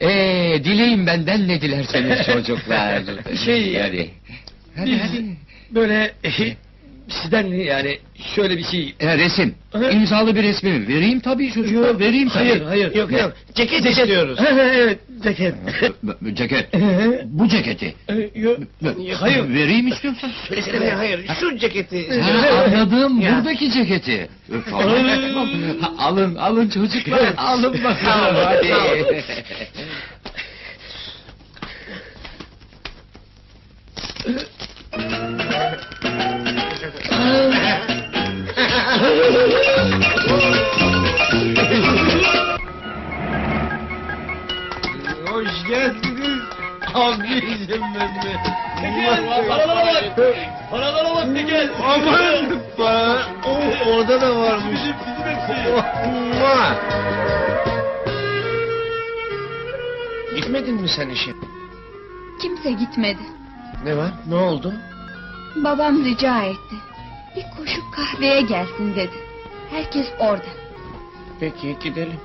Ee, dileyin benden ne dilerseniz çocuklar. Şey, hadi. Hadi Biz hadi. böyle eh, sizden yani şöyle bir şey. E, resim. Hı. İmzalı bir resmimi vereyim tabii çocuklar. Yok, vereyim tabii. hayır, hayır. Yok yok. Ceket istiyoruz. evet ceket. Ceket. Bu ceketi. yok, hayır. Vereyim istiyorsan. Hayır hayır. Şu ceketi. Ha, anladım. Ya. Buradaki ceketi. Alın, alın çocuklar. Alın bakalım. Hadi. Orada da varmış. Mua. Gitmedin mi sen işe? Kimse gitmedi. Ne var? Ne oldu? Babam rica etti. Bir koşup kahveye gelsin dedi. Herkes orada. Peki gidelim.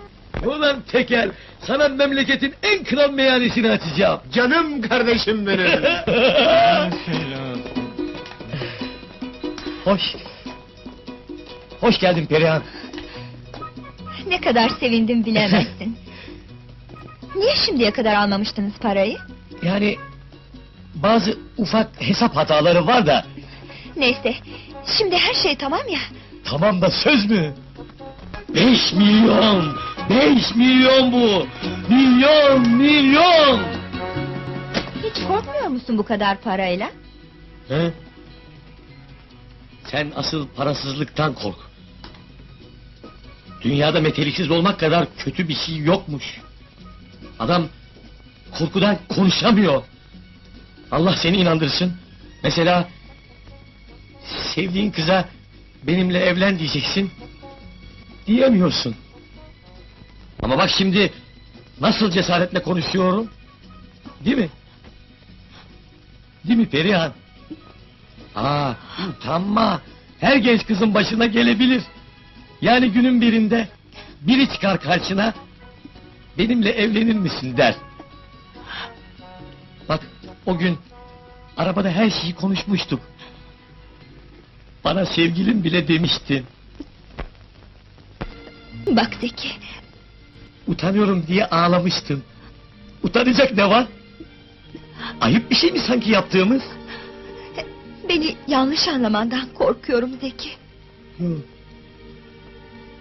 Ulan Tekel, sana memleketin en kral meyhanesini açacağım. Canım kardeşim benim. Hoş. Hoş geldin Perihan. Ne kadar sevindim bilemezsin. Niye şimdiye kadar almamıştınız parayı? Yani bazı ufak hesap hataları var da Neyse, şimdi her şey tamam ya. tamam da söz mü? Beş milyon! Beş milyon bu! Milyon, milyon! Hiç korkmuyor musun bu kadar parayla? He? Sen asıl parasızlıktan kork. Dünyada meteliksiz olmak kadar kötü bir şey yokmuş. Adam korkudan konuşamıyor. Allah seni inandırsın. Mesela sevdiğin kıza benimle evlen diyeceksin. Diyemiyorsun. Ama bak şimdi nasıl cesaretle konuşuyorum. Değil mi? Değil mi Perihan? Aa, utanma. Her genç kızın başına gelebilir. Yani günün birinde biri çıkar karşına benimle evlenir misin der. Bak o gün arabada her şeyi konuşmuştuk. Bana sevgilim bile demişti. Bak Zeki, Utanıyorum diye ağlamıştım. Utanacak ne var? Ayıp bir şey mi sanki yaptığımız? beni yanlış anlamandan korkuyorum Zeki. Hı.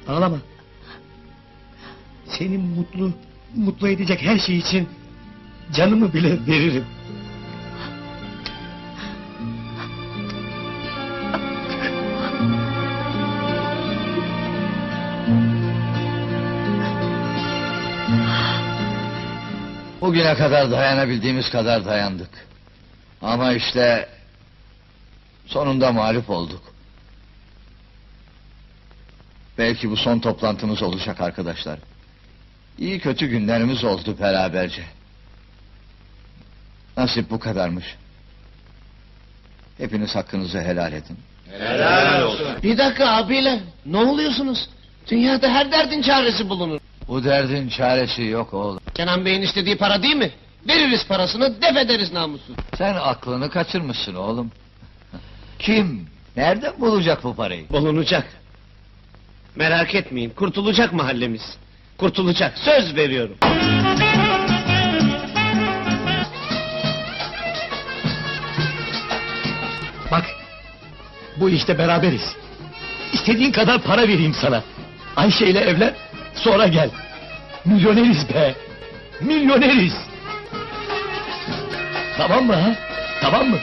Ağlama. Seni mutlu, mutlu edecek her şey için canımı bile veririm. Bugüne kadar dayanabildiğimiz kadar dayandık. Ama işte sonunda mağlup olduk. Belki bu son toplantımız olacak arkadaşlar. İyi kötü günlerimiz oldu beraberce. Nasip bu kadarmış. Hepiniz hakkınızı helal edin. Bir dakika abiler. Ne oluyorsunuz? Dünyada her derdin çaresi bulunur. Bu derdin çaresi yok oğlum. Kenan Bey'in istediği para değil mi? Veririz parasını, def ederiz namussuz. Sen aklını kaçırmışsın oğlum. Kim? Nereden bulacak bu parayı? Bulunacak. Merak etmeyin, kurtulacak mahallemiz. Kurtulacak, söz veriyorum. Bak, bu işte beraberiz. İstediğin kadar para vereyim sana. Ayşe ile evlen, sonra gel. Milyoneriz be. Milyoneriz. Tamam mı ha? Tamam mı?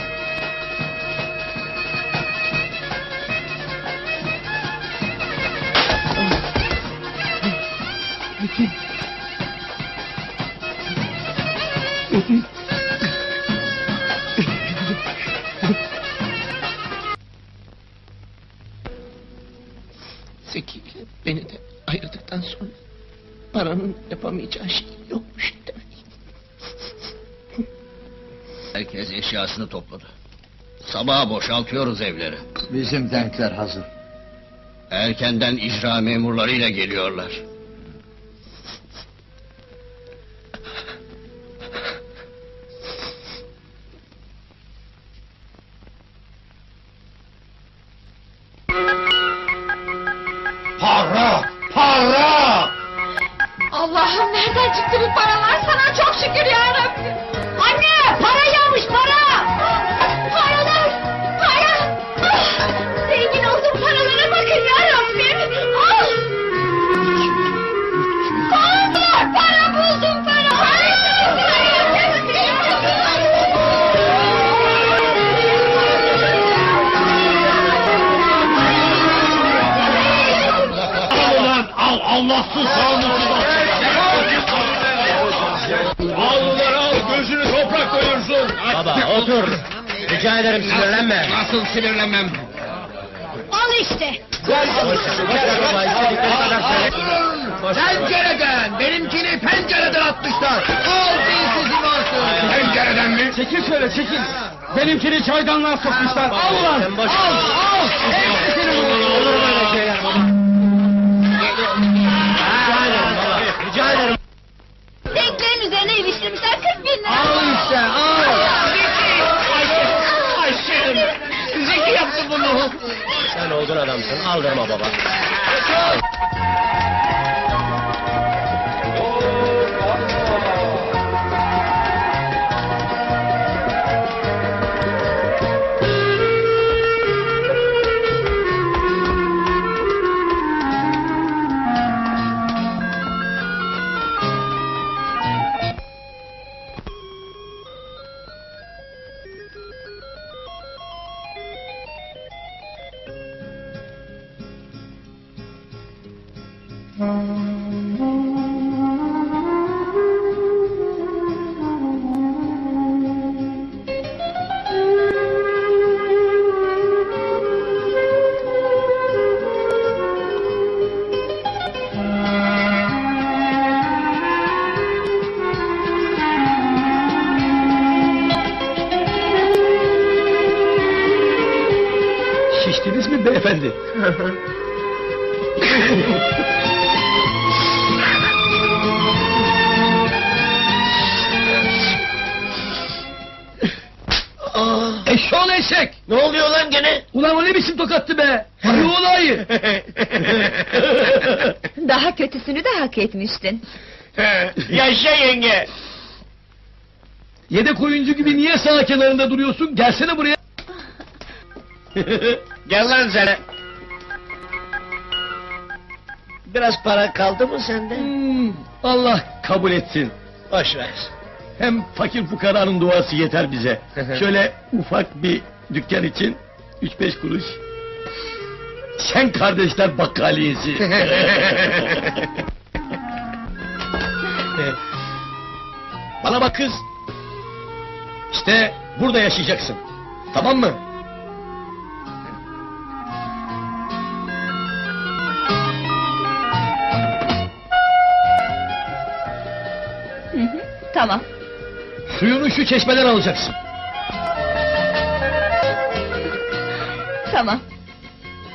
Zeki ile beni de ayırdıktan sonra paranın yapamayacağı şey yokmuş demek. Herkes eşyasını topladı. Sabaha boşaltıyoruz evleri. Bizim denkler hazır. Erkenden icra memurlarıyla geliyorlar. Nereden çıktı bu paralar? Sana çok şükür ya Rabbim. Anne para yağmış para. Paralar. Para. Ah, Zengin oldum paralara bakın ya Rabbim. Ah. Paralar para buldum para. Ulan al Allahsız sağlıksız Baba otur. Rica ederim sinirlenme. Nasıl sinirlenmem? Al işte. Pencereden! Benimkini pencereden atmışlar! Al dinsizim artık! Pencereden mi? Çekil şöyle çekil! Benimkini çaydanlığa sokmuşlar! Al ulan! Al! Al! Hepsini adamsın aldırma baba. Şiştiniz mi beyefendi? Eşşoğlu eşek! Ne oluyor lan gene? Ulan o ne biçim tokattı be? Ayı olayı! Daha kötüsünü de hak etmiştin. Yaşa yenge! Yedek oyuncu gibi niye sağ kenarında duruyorsun? Gelsene buraya. Gel lan sen. Biraz para kaldı mı sende? Hmm, Allah kabul etsin. Boş ver. Hem fakir fukaranın duası yeter bize. Şöyle ufak bir dükkan için üç beş kuruş. Sen kardeşler bakkaliyesi. Bana bak kız. İşte burada yaşayacaksın. Tamam mı? Suyunu şu çeşmeden alacaksın. Tamam.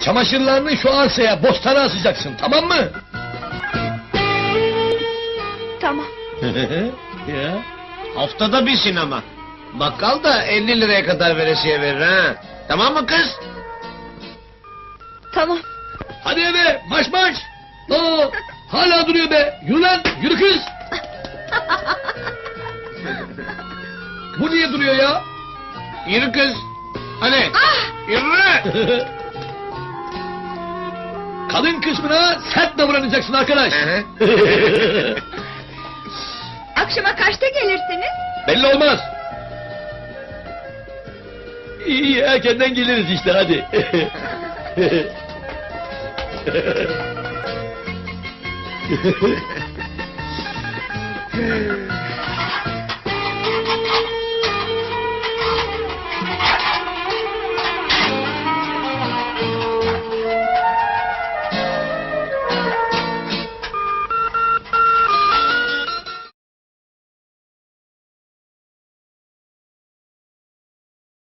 Çamaşırlarını şu arsaya, bostana asacaksın. Tamam mı? Tamam. ya. Haftada bir sinema. Bakkal da 50 liraya kadar veresiye verir ha. Tamam mı kız? Tamam. Hadi eve marş marş. Oo, hala duruyor be. Yürü lan yürü kız. Bu niye duruyor ya? Yürü kız. Hadi. Ah! Yürü. Kadın kısmına sert davranacaksın arkadaş. Hı Akşama kaçta gelirsiniz? Belli olmaz. İyi iyi, erkenden geliriz işte hadi.